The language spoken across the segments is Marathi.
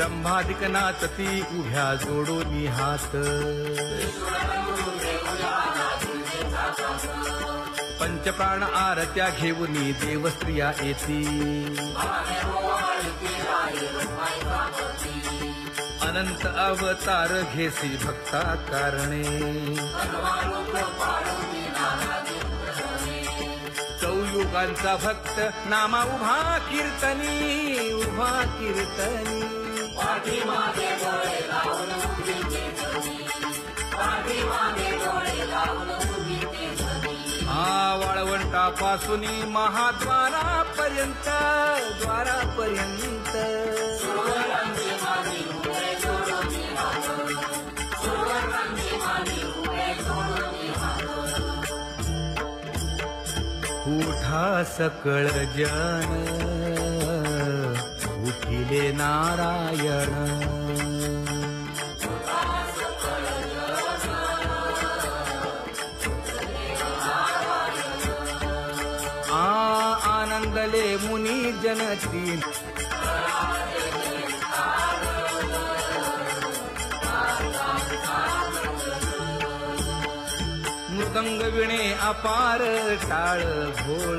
रंभादिक नाचती उभ्या जोडोनी हात. पंचप्राण आरत्या घेऊनी देवस्त्रिया येती. अनंत अवतार घेसी भक्ता कारणे चौयुगांचा भक्त नामा उभा कीर्तनी उभा कीर्तनी. वाळवंटापासून महाद्वारापर्यंत द्वारापर्यंत. उठा सकळ जन उठिले नारायण. आ आनंदले मुनी जनती. मृदंग विणे अपार टाळ भोळ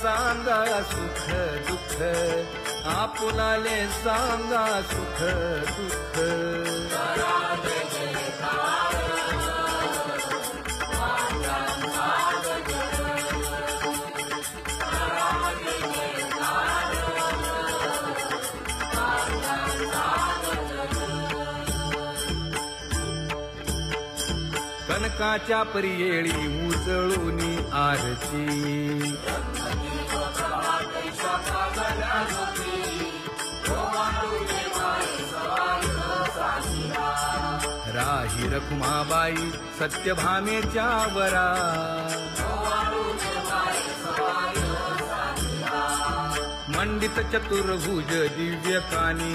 सांगा सुख दुःख. आपुलाले सांगा सुख दुःख. कनकाच्या परियेळी उजळूनी आरती. राही रखुमाबाई सत्यभामेच्या वरा. मंडित चतुर्भुज दिव्य कानी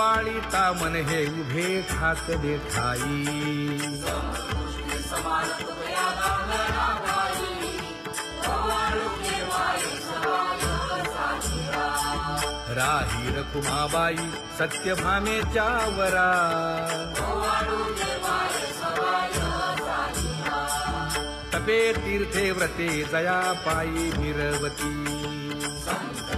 ओवाळी तामन हे उभे खाक देखाई राही रखुमाबाई सत्यभामेच्या वरा. तपे तीर्थे व्रते जया पायी निरवती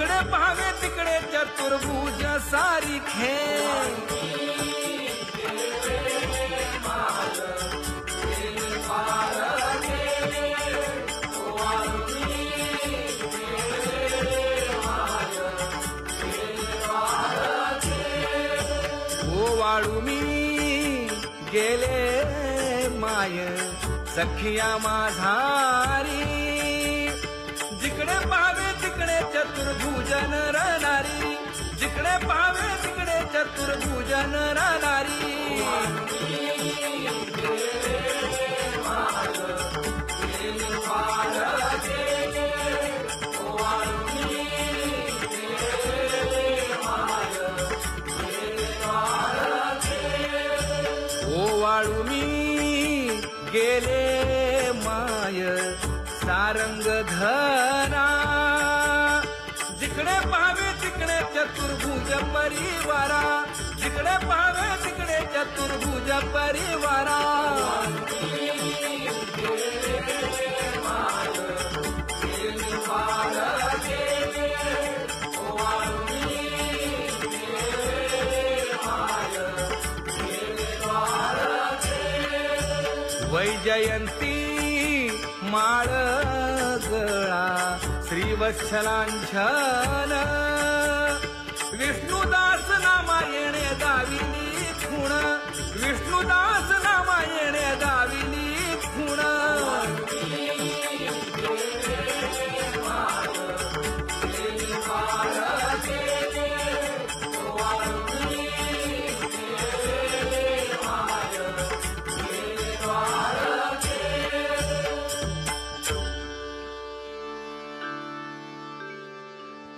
जिकडे पाहावे तिकडे चतुर्भुज सारी खे वाळू मी गेले माय सखिया माझारी चतुर्भुजन राहणारी जिकडे पावे तिकडे चतुर्भुजन राहणारी वाळू मी गेले माय. सारंग धरा चतुर्भुज परिवारा जिकडे पाहावे तिकडे चतुर्भुज परिवारा. वैजयंती माळ गळा श्रीवत्सलांछन विष्णुदास नामायणे दाविली खूण. विष्णुदास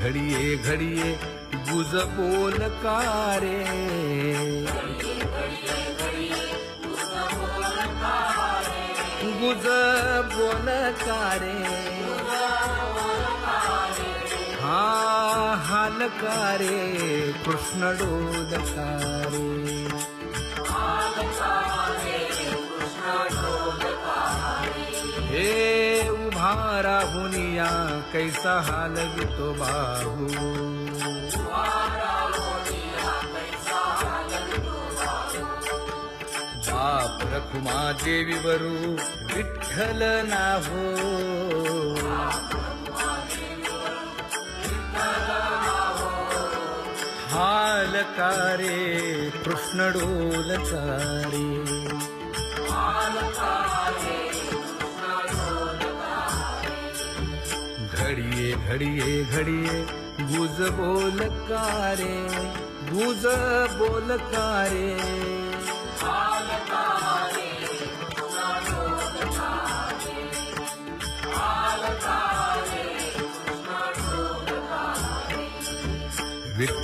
घडिये घडिये गुज बोल कारे। गुज बोल कारे। हा हालकारे कृष्ण डोलकारे हे उभा राहुनिया कैसा हालवितो बाहू बाप रखुमा देवी वरू विठ्ठल नाहो हालकारे कृष्ण घडिये घडिये घडिये गुज बोलकारे गुज बोलकारे.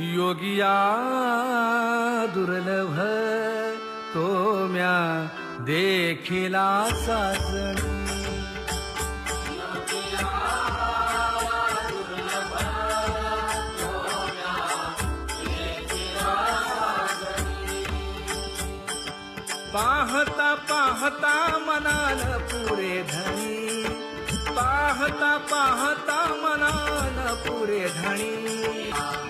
योगिया दुर्लभ तो म्या देखिला साजण पाहता पाहता मनाल पुरे धणी पाहता पाहता मनाल पुरे धणी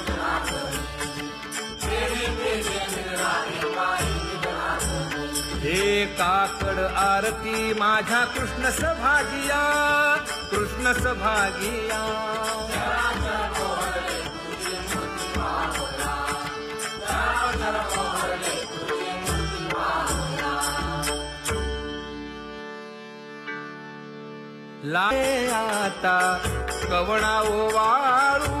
हे काकड आरती माझ्या कृष्ण सभागिया कृष्ण सभागिया. लाये आता कवणा ओवाळू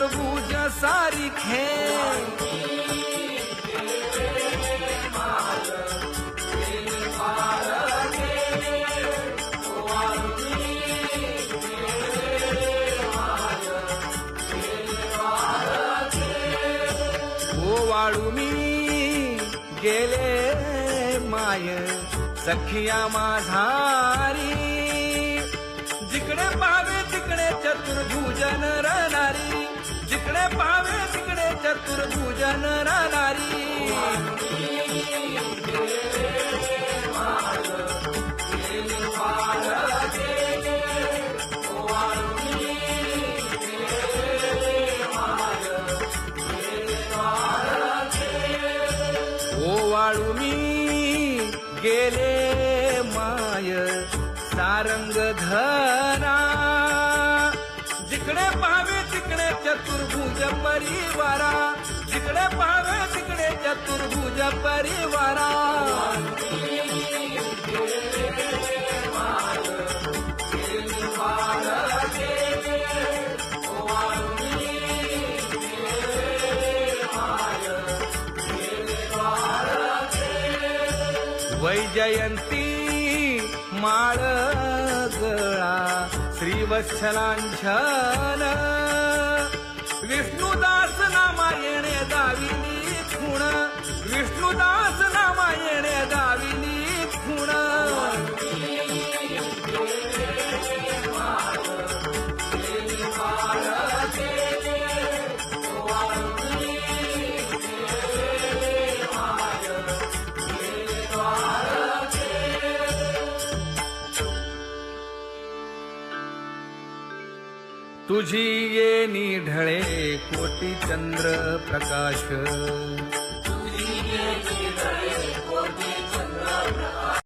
चतुर्भुज सारिखे ओ वाळू मी गेले माय सखिया माझारी चतुर्भुजन राहणारी ओ मी गेले माय. सारंग धर परिवारा जिकडे पाहावे तिकडे चतुर्भुज परिवारा. वैजयंती माळ गळा श्रीवत्सलांछन विष्णुदास नामायणे गाविली खुण तुझी ये निढळे कोटी चंद्र प्रकाश.